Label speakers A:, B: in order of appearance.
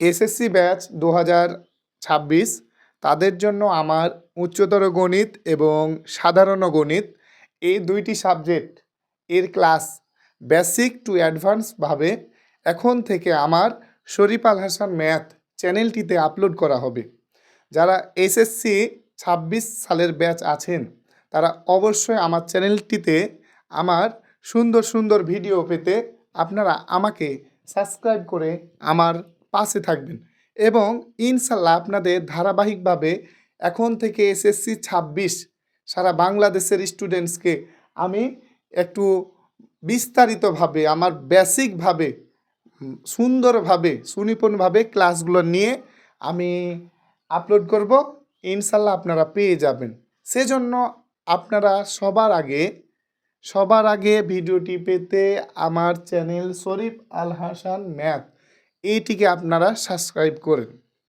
A: SSC batch দু ছাব্বিশ। তাদের জন্য আমার উচ্চতর গণিত এবং সাধারণ গণিত এই দুইটি সাবজেক্ট এর ক্লাস বেসিক টু অ্যাডভান্সভাবে এখন থেকে আমার শরীফ আল হাসান ম্যাথ চ্যানেলটিতে আপলোড করা হবে। যারা এসএসসি ছাব্বিশ সালের ব্যাচ আছেন, তারা অবশ্যই আমার চ্যানেলটিতে আমার সুন্দর সুন্দর ভিডিও পেতে আপনারা আমাকে সাবস্ক্রাইব করে আমার পাশে থাকবেন। এবং ইনশাল্লাহ আপনাদের ধারাবাহিকভাবে এখন থেকে এসএসসি ছাব্বিশ সারা বাংলাদেশের স্টুডেন্টসকে আমি একটু বিস্তারিতভাবে, আমার বেসিকভাবে সুন্দরভাবে, সুনিপুণভাবে ক্লাসগুলো নিয়ে আমি আপলোড করব। ইনশাল্লাহ আপনারা পেয়ে যাবেন। সেজন্য আপনারা সবার আগে সবার আগে ভিডিওটি পেতে আমার চ্যানেল শরীফ আল হাসান ম্যাথ এইটিকে আপনারা সাবস্ক্রাইব করেন।